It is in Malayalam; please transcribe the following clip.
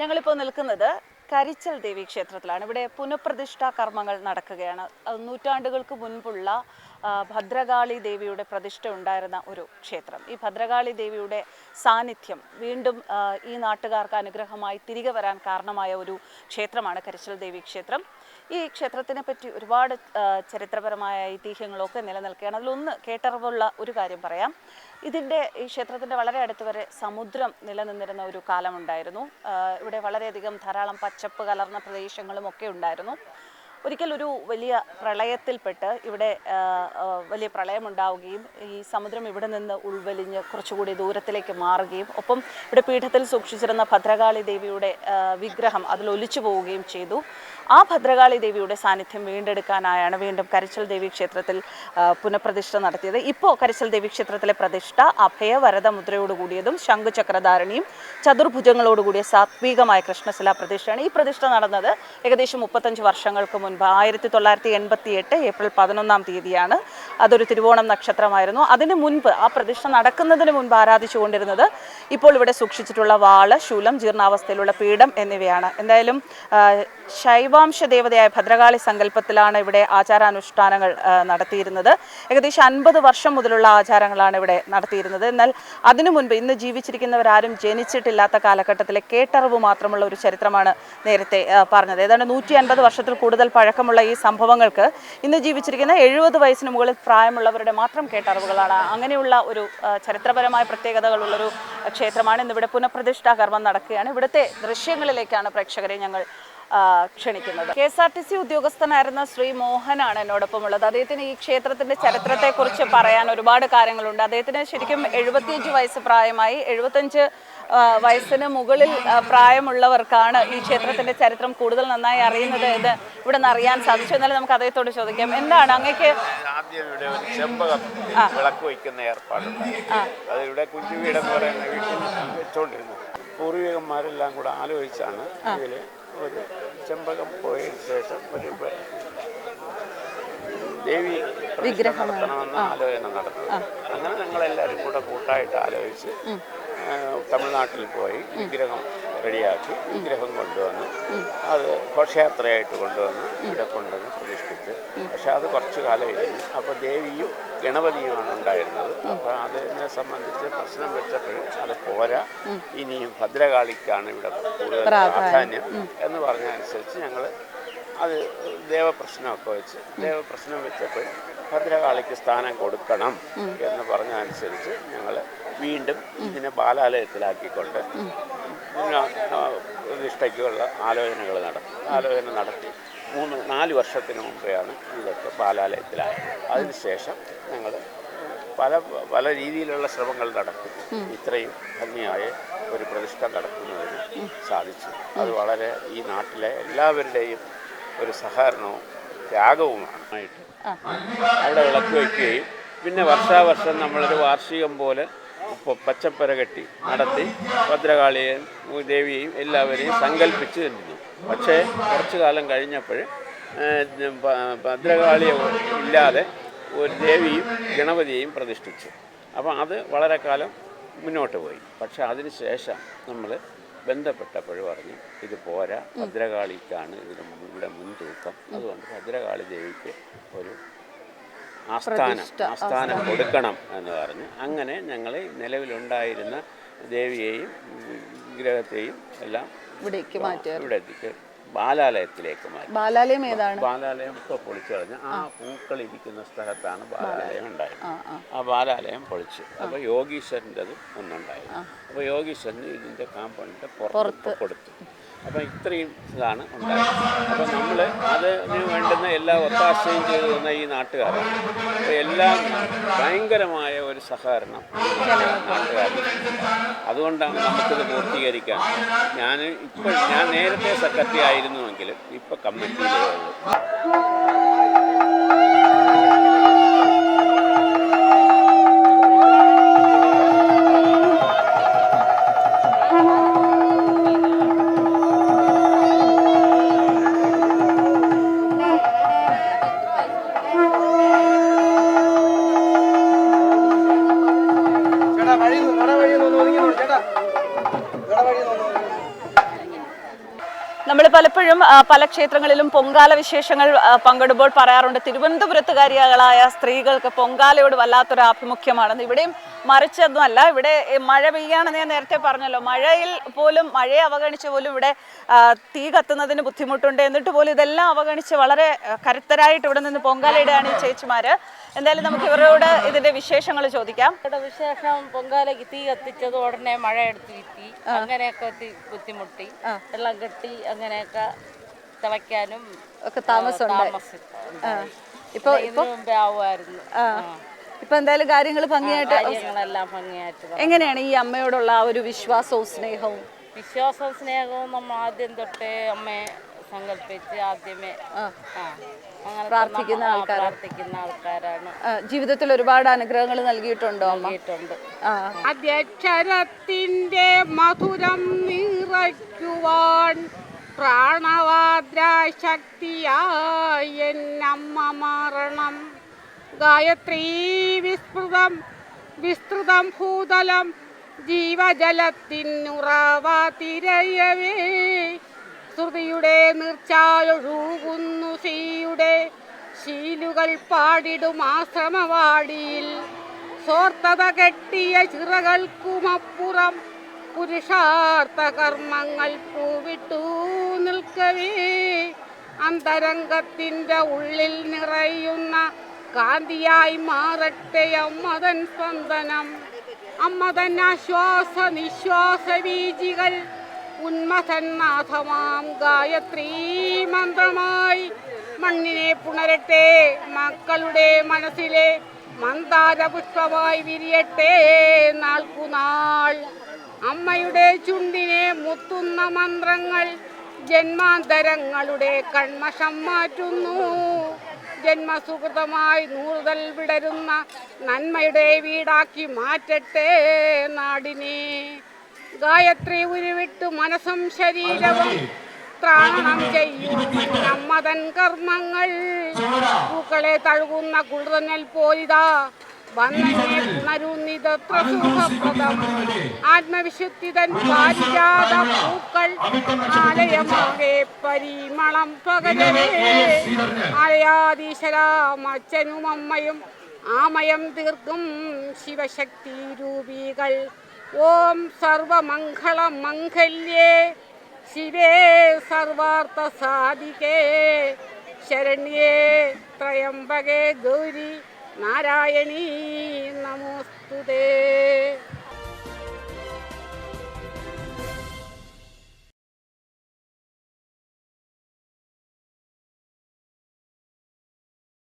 ഞങ്ങളിപ്പോൾ നിൽക്കുന്നത് കരിച്ചൽ ദേവി ക്ഷേത്രത്തിലാണ്. ഇവിടെ പുനഃപ്രതിഷ്ഠാ കർമ്മങ്ങൾ നടക്കുകയാണ്. നൂറ്റാണ്ടുകൾക്ക് മുൻപുള്ള ഭദ്രകാളി ദേവിയുടെ പ്രതിഷ്ഠ ഉണ്ടായിരുന്ന ഒരു ക്ഷേത്രം. ഈ ഭദ്രകാളി ദേവിയുടെ സാന്നിധ്യം വീണ്ടും ഈ നാട്ടുകാർക്ക് അനുഗ്രഹമായി തിരികെ വരാൻ കാരണമായ ഒരു ക്ഷേത്രമാണ് കരിശൽ ദേവി ക്ഷേത്രം. ഈ ക്ഷേത്രത്തിനെ പറ്റി ഒരുപാട് ചരിത്രപരമായ ഐതിഹ്യങ്ങളൊക്കെ നിലനിൽക്കുകയാണ്. അതിലൊന്ന് കേട്ടറിവുള്ള ഒരു കാര്യം പറയാം. ഇതിന്റെ ഈ ക്ഷേത്രത്തിന്റെ വളരെ അടുത്ത് വരെ സമുദ്രം നിലനിന്നിരുന്ന ഒരു കാലമുണ്ടായിരുന്നു. ഇവിടെ വളരെയധികം ധാരാളം പച്ചപ്പ് കലർന്ന പ്രദേശങ്ങളും ഒക്കെ ഉണ്ടായിരുന്നു. ഒരിക്കൽ ഒരു വലിയ പ്രളയത്തിൽപ്പെട്ട് ഇവിടെ വലിയ പ്രളയമുണ്ടാവുകയും ഈ സമുദ്രം ഇവിടെ നിന്ന് ഉൾവലിഞ്ഞ് കുറച്ചുകൂടി ദൂരത്തിലേക്ക് മാറുകയും ഒപ്പം ഇവിടെ പീഠത്തിൽ സൂക്ഷിച്ചിരുന്ന ഭദ്രകാളി ദേവിയുടെ വിഗ്രഹം അതിൽ ഒലിച്ചു പോവുകയും ചെയ്തു. ആ ഭദ്രകാളി ദേവിയുടെ സാന്നിധ്യം വീണ്ടെടുക്കാനായാണ് വീണ്ടും കരിച്ചൽ ദേവി ക്ഷേത്രത്തിൽ പുനഃപ്രതിഷ്ഠ നടത്തിയത്. ഇപ്പോൾ കരിച്ചൽ ദേവി ക്ഷേത്രത്തിലെ പ്രതിഷ്ഠ അഭയവരത മുദ്രയോട് കൂടിയതും ശംഖുചക്രധാരണിയും ചതുർഭുജങ്ങളോടുകൂടിയ സാത്വികമായ കൃഷ്ണശിലാ പ്രതിഷ്ഠയാണ് ഈ പ്രതിഷ്ഠ നടന്നത് ഏകദേശം മുപ്പത്തഞ്ച് വർഷങ്ങൾക്ക് മുൻപ്. ആയിരത്തി തൊള്ളായിരത്തി എൺപത്തി എട്ട് ഏപ്രിൽ പതിനൊന്നാം തീയതിയാണ്. അതൊരു തിരുവോണം നക്ഷത്രമായിരുന്നു. അതിന് മുൻപ് ആ പ്രതിഷ്ഠ നടക്കുന്നതിന് മുൻപ് ആരാധിച്ചുകൊണ്ടിരുന്നത് ഇപ്പോൾ ഇവിടെ സൂക്ഷിച്ചിട്ടുള്ള വാൾ ശൂലം ജീർണാവസ്ഥയിലുള്ള പീഠം എന്നിവയാണ്. എന്തായാലും ആ, ശൈവാംശ ദേവതയായ ഭദ്രകാളി സങ്കല്പത്തിലാണ് ഇവിടെ ആചാരാനുഷ്ഠാനങ്ങൾ നടത്തിയിരുന്നത് ഏകദേശം അൻപത് വർഷം മുതലുള്ള ആചാരങ്ങളാണ് ഇവിടെ നടത്തിയിരുന്നത് എന്നാൽ അതിനു മുൻപ് ഇന്ന് ജീവിച്ചിരിക്കുന്നവരാരും ജനിച്ചിട്ടില്ലാത്ത കാലഘട്ടത്തിലെ കേട്ടറിവ് മാത്രമുള്ള ഒരു ചരിത്രമാണ് നേരത്തെ പറഞ്ഞത് ഏതാണ്ട് നൂറ്റി അൻപത് വർഷത്തിൽ കൂടുതൽ പഴക്കമുള്ള ഈ സംഭവങ്ങൾക്ക് ഇന്ന് ജീവിച്ചിരിക്കുന്ന എഴുപത് വയസ്സിന് മുകളിൽ പ്രായമുള്ളവരുടെ മാത്രം കേട്ടറിവുകളാണ് അങ്ങനെയുള്ള ഒരു ചരിത്രപരമായ പ്രത്യേകതകളുള്ളൊരു ക്ഷേത്രമാണ് ഇന്നിവിടെ പുനഃപ്രതിഷ്ഠാ കർമ്മം നടക്കുകയാണ് ഇവിടുത്തെ ദൃശ്യങ്ങളിലേക്കാണ് പ്രേക്ഷകരെ ഞങ്ങൾ ക്ഷണിക്കുന്നത്. K S R T C ഉദ്യോഗസ്ഥനായിരുന്ന Shri മോഹനാണ് എന്നോടൊപ്പം ഉള്ളത് അദ്ദേഹത്തിന് ഈ ക്ഷേത്രത്തിന്റെ ചരിത്രത്തെക്കുറിച്ച് പറയാൻ ഒരുപാട് കാര്യങ്ങളുണ്ട്. അദ്ദേഹത്തിന് ശരിക്കും എഴുപത്തിയഞ്ച് വയസ്സ് പ്രായമായി. എഴുപത്തഞ്ച് വയസ്സിന് മുകളിൽ പ്രായമുള്ളവർക്കാണ് ഈ ക്ഷേത്രത്തിന്റെ ചരിത്രം കൂടുതൽ നന്നായി അറിയുന്നത് എന്ന് ഇവിടെ നിന്ന് അറിയാൻ സാധിച്ചു. എന്നാലും നമുക്ക് അദ്ദേഹത്തോട് ചോദിക്കാം. എന്താണ് അങ്ങക്ക്? വിളക്ക് വയ്ക്കുന്ന ഏർപ്പാടുണ്ട്. അത് ഇവിടെ വീടെന്ന് പറയുന്ന വീട്ടിൽ വെച്ചോണ്ടിരുന്നു. പൂർവികന്മാരെല്ലാം കൂടെ ആലോചിച്ചാണ് ഇതിൽ ഒരു ചെമ്പകം പോയതിനു ശേഷം ഒരു ദേവി വിഗ്രഹം നടത്തണമെന്ന് ആലോചന നടന്നത്. അങ്ങനെ ഞങ്ങളെല്ലാവരും കൂടെ കൂട്ടായിട്ട് ആലോചിച്ച് തമിഴ്നാട്ടിൽ പോയി വിഗ്രഹം റെഡിയാക്കി വിഗ്രഹം കൊണ്ടുവന്ന്. അത് ഘോഷയാത്രയായിട്ട് കൊണ്ടുവന്ന്. ഇവിടെ കൊണ്ടുവന്ന് പ്രതിഷ്ഠിച്ച്. പക്ഷെ അത് കുറച്ചു കാലം ഇരുന്നു അപ്പോൾ ദേവിയും ഗണപതിയുമാണ് ഉണ്ടായിരുന്നത്. അപ്പോൾ അതിനെ സംബന്ധിച്ച് പ്രശ്നം വെച്ചപ്പോഴും അത് പോരാ. ഇനിയും ഭദ്രകാളിക്കാണ് ഇവിടെ കൂടുതൽ പ്രാധാന്യം. എന്ന് പറഞ്ഞതനുസരിച്ച് ഞങ്ങൾ അത് ദേവപ്രശ്നമൊക്കെ വെച്ച് ദേവപ്രശ്നം വെച്ചപ്പോൾ ഭദ്രകാളിക്ക് സ്ഥാനം കൊടുക്കണം എന്ന് പറഞ്ഞതനുസരിച്ച് ഞങ്ങൾ വീണ്ടും ഇതിനെ ബാലാലയത്തിലാക്കിക്കൊണ്ട് ആ, ആലോചനകൾ നടത്തി. ആലോചന നടത്തി. മൂന്ന് നാല് വർഷത്തിന് മുമ്പെയാണ് ഇതൊക്കെ ബാലാലയത്തിലായത് അതിനുശേഷം ഞങ്ങൾ പല പല രീതിയിലുള്ള ശ്രമങ്ങൾ നടത്തി. ഇത്രയും ഭംഗിയായ ഒരു പ്രതിഷ്ഠ നടത്തുന്നതിന് സാധിച്ചു. അത് വളരെ ഈ നാട്ടിലെ എല്ലാവരുടെയും ഒരു സഹകരണവും ത്യാഗവുമാണ്. അവിടെ വിളക്ക് വയ്ക്കുകയും പിന്നെ വർഷാവർഷം നമ്മളൊരു വാർഷികം പോലെ ഇപ്പോൾ പച്ചപ്പര കെട്ടി നടത്തി ഭദ്രകാളിയെയും ദേവിയെയും എല്ലാവരെയും സങ്കല്പിച്ച് നിന്നു. പക്ഷേ കുറച്ചു കാലം കഴിഞ്ഞപ്പോൾ ഭദ്രകാളിയെ ഇല്ലാതെ ഒരു ദേവിയും ഗണപതിയെയും പ്രതിഷ്ഠിച്ചു. അപ്പോൾ അത് വളരെ കാലം മുന്നോട്ട് പോയി. പക്ഷേ അതിന് ശേഷം നമ്മൾ ബന്ധപ്പെട്ടപ്പോൾ പറഞ്ഞു ഇത് പോരാ ഭദ്രകാളിക്കാണ് ഇതിന് ഇവിടെ മുൻതൂക്കം. അതുകൊണ്ട് ഭദ്രകാളി ദേവിക്ക് ഒരു ആസ്ഥാനം ആസ്ഥാനം കൊടുക്കണം എന്ന് പറഞ്ഞ് അങ്ങനെ ഞങ്ങൾ നിലവിലുണ്ടായിരുന്ന ദേവിയെയും ഗ്രഹത്തെയും വിഗ്രഹത്തെയും എല്ലാം ഇവിടേക്ക് മാറ്റി ഇവിടെ ബാലാലയത്തിലേക്ക് മാറ്റി. ബാലാലയം ഏതാണ്? ബാലാലയം ഇപ്പോൾ പൊളിച്ചു കളഞ്ഞ് ആ പൂക്കൾ ഇരിക്കുന്ന സ്ഥലത്താണ് ബാലാലയം. ഉണ്ടായത്. ആ. ബാലാലയം പൊളിച്ചു. അപ്പോൾ യോഗീശ്വരന്റെത് ഒന്നുണ്ടായിരുന്നു. അപ്പോൾ യോഗീശ്വരന് ഇതിന്റെ കാമ്പൗണ്ടിന്റെ പുറത്ത്. കൊടുത്തു. അപ്പോൾ ഇത്രയും ഇതാണ് ഉണ്ടായത്. അപ്പൊ നമ്മൾ വേണ്ടുന്ന എല്ലാ ഒത്താശയും ചെയ്തു തന്ന ഈ നാട്ടുകാർ. എല്ലാം ഭയങ്കരമായ ഒരു സഹകരണം നാട്ടുകാർ അതുകൊണ്ടാണ് നമുക്കിത് പൂർത്തീകരിക്കാൻ. ഞാൻ ഇപ്പോൾ ഞാൻ നേരത്തെ സെക്രട്ടറി ആയിരുന്നുവെങ്കിലും ഇപ്പോൾ കമ്മിറ്റിയിലേ ഉള്ളൂ. നമ്മൾ പലപ്പോഴും പല ക്ഷേത്രങ്ങളിലും പൊങ്കാല വിശേഷങ്ങൾ പങ്കെടുമ്പോൾ പറയാറുണ്ട്. തിരുവനന്തപുരത്തുകാരികളായ സ്ത്രീകൾക്ക് പൊങ്കാലയോട് വല്ലാത്തൊരു ആഭിമുഖ്യമാണെന്ന്. ഇവിടെയും മറിച്ചതൊന്നുമല്ല ഇവിടെ മഴ പെയ്യാണെന്ന് ഞാൻ നേരത്തെ പറഞ്ഞല്ലോ. മഴയിൽ പോലും മഴയെ അവഗണിച്ച് പോലും ഇവിടെ തീ കത്തുന്നതിന് ബുദ്ധിമുട്ടുണ്ട്. എന്നിട്ട് പോലും ഇതെല്ലാം അവഗണിച്ച് വളരെ കരുത്തരായിട്ട് ഇവിടെ നിന്ന് പൊങ്കാലയിടുകയാണ് ഈ ചേച്ചിമാര്. എന്തായാലും നമുക്ക് ഇവരോട് ഇതിന്റെ വിശേഷങ്ങൾ ചോദിക്കാം. ഇവിടെ വിശേഷം പൊങ്കാലയ്ക്ക് തീ കത്തിച്ചത് ഉടനെ മഴ എടുത്ത് കിട്ടി അങ്ങനെയൊക്കെ ബുദ്ധിമുട്ടി. വെള്ളം കെട്ടി അങ്ങനെയൊക്കെ തിളയ്ക്കാനും ഒക്കെ താമസം ഇപ്പൊ മുമ്പേ ആവുമായിരുന്നു. ഇപ്പൊ എന്തായാലും കാര്യങ്ങൾ ഭംഗിയായിട്ട് കാര്യങ്ങളെല്ലാം ഭംഗിയായിട്ട് എങ്ങനെയാണ് ഈ അമ്മയോടുള്ള ആ ഒരു വിശ്വാസവും സ്നേഹവും? വിശ്വാസവും സ്നേഹവും നമ്മൾ ആദ്യം തൊട്ടേ അമ്മയെ സങ്കല്പിച്ച് ആദ്യമേ പ്രാർത്ഥിക്കുന്ന ആൾക്കാരാണ്. ജീവിതത്തിൽ ഒരുപാട് അനുഗ്രഹങ്ങൾ നൽകിയിട്ടുണ്ടോ അമ്മ? നൽകിയിട്ടുണ്ട്. അധ്യക്ഷരത്തിന്റെ മധുരം നിറയ്ക്കുവാൻ പ്രാണവാദ്ര ശക്തിയായി എന്നമ്മ മാറണം ഗായത്രീ വിസ്മൃതം വിസ്തൃതം ഭൂതലം ജീവജലത്തിനുറവ തിരയവേ. ശ്രുതിയുടെ നിർച്ചായൊഴുകുന്നു ശ്രീയുടെ ശീലുകൾ പാടിടും ആശ്രമവാടിയിൽ. സ്വർത്തത കെട്ടിയ ചിറകൾക്കുമപ്പുറം പുരുഷാർത്ഥ കർമ്മങ്ങൾ പൂവിട്ടു നിൽക്കവേ. അന്തരംഗത്തിന്റെ ഉള്ളിൽ നിറയുന്ന കാന്തിയായി മാറട്ടെ അമ്മതൻ സ്പന്ദനം. അമ്മതൻ ആശ്വാസ നിശ്വാസ വീജികൾ ഉന്മഥനാഥമാം ഗായത്രി മന്ത്രമായി. മണ്ണിനെ പുണരട്ടെ മക്കളുടെ മനസ്സിലെ മന്ദാരപുഷ്പമായി വിരിയട്ടെ നാൾക്കുനാൾ. അമ്മയുടെ ചുണ്ടിനെ മുത്തുന്ന മന്ത്രങ്ങൾ ജന്മാന്തരങ്ങളുടെ കൺമശം മാറ്റുന്നു. ജന്മസുഹൃതമായി നൂറുതൽ വിടരുന്ന നന്മയുടെ വീടാക്കി മാറ്റട്ടെ നാടിനെ. ഗായത്രി ഉരുവിട്ട് മനസ്സും ശരീരവും ത്രാണം ചെയ്യും അമ്മതൻ കർമ്മങ്ങൾ. പൂക്കളെ തഴുകുന്ന കുളിർന്നൽ പോലിതാ അച്ഛനും അമ്മയും ആമയം തീർക്കും ശിവശക്തി രൂപികൾ ഓം സർവമംഗള മംഗല്യേ ശിവേ സർവാർത്ഥ സാധികേ ശരണ്യേ ത്രയംബകേ ഗൗരി നാരായണീ നമോസ്തുതേ.